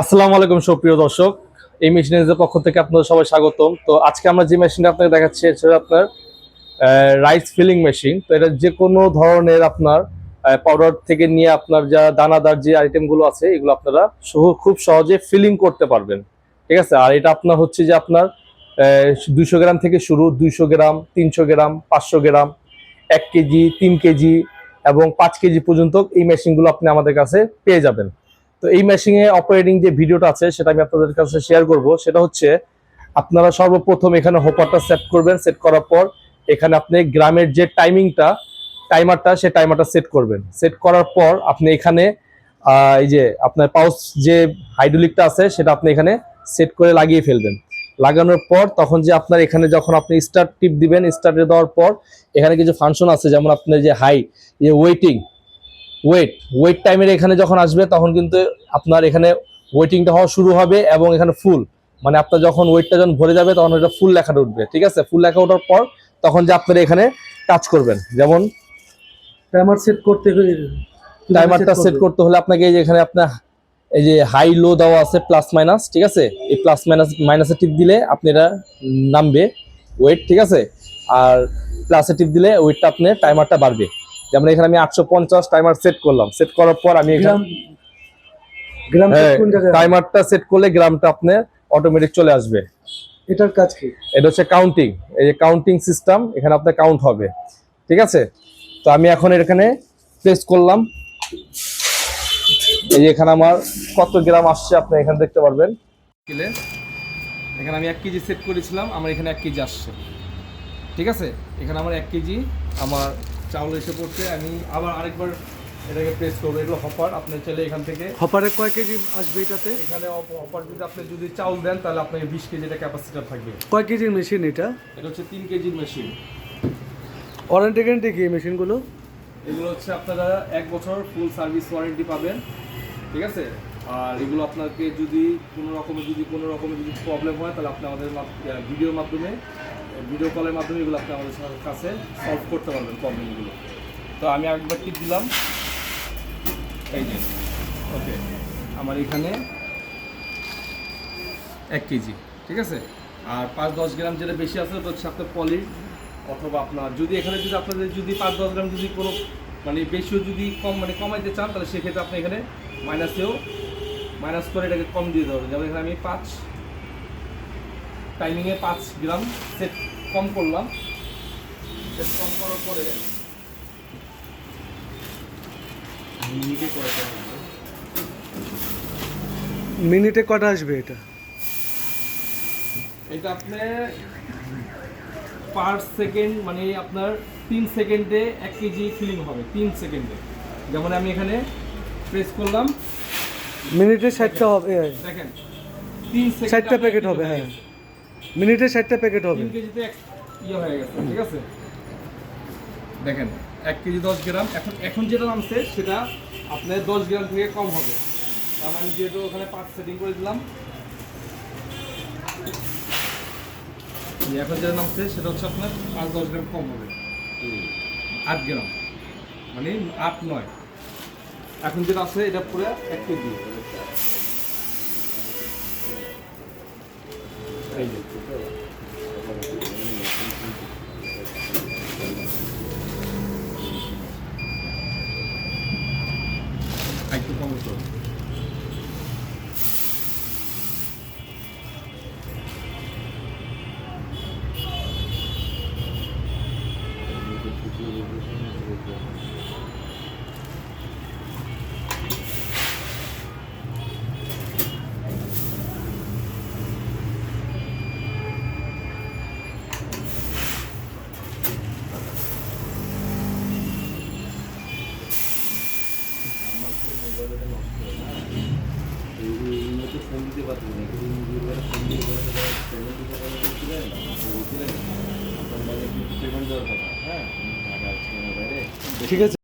আসসালামু আলাইকুম, সুপ্রিয় দর্শক। এই মেশিনের পক্ষ থেকে আপনাদের সবাই স্বাগতম। তো আজকে আমরা যে মেশিনটা আপনাকে দেখাচ্ছি হচ্ছে আপনার রাইস ফিলিং মেশিন তো এটা যে কোনো ধরনের আপনার পাউডার থেকে নিয়ে আপনার যা দানাদার যে আইটেমগুলো আছে, এগুলো আপনারা খুব সহজে ফিলিং করতে পারবেন। ঠিক আছে? আর এটা আপনার হচ্ছে যে আপনার দুইশো গ্রাম থেকে শুরু, দুইশো গ্রাম, তিনশো গ্রাম, পাঁচশো গ্রাম, এক কেজি, তিন কেজি এবং পাঁচ কেজি পর্যন্ত এই মেশিনগুলো আপনি আমাদের কাছে পেয়ে যাবেন। তো এই মেশিনে অপারেটিং যে ভিডিওটা আছে, সেটা আমি আপনাদের কাছে শেয়ার করব। সেটা হচ্ছে, আপনারা সর্বপ্রথম এখানে হোপারটা সেট করবেন। সেট করার পর, এখানে আপনি গ্রামের যে টাইমিংটা টাইমারটা সে টাইমারটা সেট করবেন। সেট করার পর, আপনি এখানে এই যে আপনার পাউস যে হাইড্রোলিকটা আছে, সেটা আপনি এখানে সেট করে লাগিয়ে ফেলবেন। লাগানোর পর, তখন যে আপনার এখানে যখন আপনি স্টার্ট টিপ দিবেন স্টার্টে দেওয়ার পর, এখানে কিছু ফাংশন আছে, যেমন আপনার যে হাই যে ওয়েটিং ওয়েট ওয়েট টাইমের এখানে যখন আসবে তখন কিন্তু আপনার এখানে ওয়েটিংটা হওয়া শুরু হবে এবং এখানে ফুল মানে আপনার যখন ওয়েটটা যখন ভরে যাবে তখন এটা ফুল লেখাটা উঠবে ঠিক আছে? ফুল লেখা ওঠার পর তখন যে আপনারা এখানে টাচ করবেন যেমন টাইমার সেট করতে টাইমারটা সেট করতে হলে আপনাকে এই যে এখানে আপনার এই যে হাই লো দেওয়া আছে প্লাস মাইনাস ঠিক আছে? এই প্লাস মাইনাস মাইনাসে টিপ দিলে আপনি এটা নামবে ওয়েট ঠিক আছে? আর প্লাসে টিপ দিলে ওয়েটটা আপনি টাইমারটা বাড়বে। যেমন এখানে আমি আটশো পঞ্চাশ টাইমার সেট করলাম। সেট করার পর আমি এখানে গ্রাম গ্রাম set হ্যাঁ, কোন জায়গায় টাইমারটা সেট করলে গ্রামটা আপনার অটোমেটিক চলে আসবে। এটার কাজ কি? এটা হচ্ছে কাউন্টিং এই যে কাউন্টিং সিস্টেম এখানে আপনার কাউন্ট হবে। ঠিক আছে? তো আমি এখন এখানে প্রেস করলাম। এই যে এখানে আমার কত গ্রাম আসছে আপনি এখানে দেখতে পারবেন। কিলে? এখানে আমি এক কেজি সেট করেছিলাম আমার এখানে এক কেজি আসছে। ঠিক আছে? এখানে আমার এক কেজি আমার চাউল এসে পড়ছে আমি আবার আরেকবার এটাকে প্রেস করব। এগুলো হপার আপনি চাইলে এখান থেকে হপারে কয় কেজি আসবে এটাতে? এখানে অফার যদি আপনি যদি চাউল দেন তাহলে আপনাকে বিশ কেজি এটা ক্যাপাসিটার থাকবে। কয় কেজির মেশিন এটা? এটা হচ্ছে তিন কেজির মেশিন ওয়ারেন্টি গ্যারেন্টি কি মেশিনগুলো এগুলো হচ্ছে আপনারা এক বছর ফুল সার্ভিস ওয়ারেন্টি পাবেন ঠিক আছে? আর এগুলো আপনাকে যদি কোনো রকমের যদি কোনো রকমের যদি প্রবলেম হয় তাহলে আপনি আমাদের ভিডিওর মাধ্যমে ভিডিও কলের মাধ্যমে এগুলো আপনি আমাদের কাছে সলভ করতে পারবেন প্রবলেমগুলো তো আমি একবার টিপ দিলাম। এই যে ওকে আমার এখানে এক কেজি ঠিক আছে? আর পাঁচ দশ গ্রাম যেটা বেশি আছে ওটা হচ্ছে আপনার পলি অথবা আপনার যদি এখানে যদি আপনাদের যদি পাঁচ দশ গ্রাম যদি কোনো মানে বেশিও যদি কম মানে কমাইতে চান, তাহলে সেক্ষেত্রে আপনি এখানে মাইনাসেও মাইনাস করে এটাকে কম দিয়ে দেবেন যেমন এখানে আমি পাঁচ টাইমিংয়ে পাঁচ গ্রাম সেট কম করলাম। সেট কম করার পরে মিনিটে। মিনিটে কটা আসবে এটা? এটা আপনি পার সেকেন্ড মানে আপনার তিন সেকেন্ডে এক কেজি ফিলিং হবে তিন সেকেন্ডে যেমন আমি এখানে প্রেস করলাম। মিনিটে ষাটটা হবে দেখেন তিন সেকেন্ড ষাটটা প্যাকেট হবে হ্যাঁ। মিনিটে ষাটটা প্যাকেট হবে। কেজিতে এক ইয়ে হয়ে গেছে ঠিক আছে? দেখেন এক কেজি দশ গ্রাম এখন এখন যেটা নামছে সেটা আপনার দশ গ্রাম থেকে কম হবে। কারণ আমি যেহেতু ওখানে পাঁচ সেটিং করে দিলাম। এখন যেটা নামছে সেটা হচ্ছে আপনার পাঁচ দশ গ্রাম কম হবে। আট গ্রাম। মানে আট নয়। এখন যেটা আছে এটা পুরো এক কেজি। 哎，不错。哎，去办公室。এই যে একটু কম বাইরে। ঠিক আছে।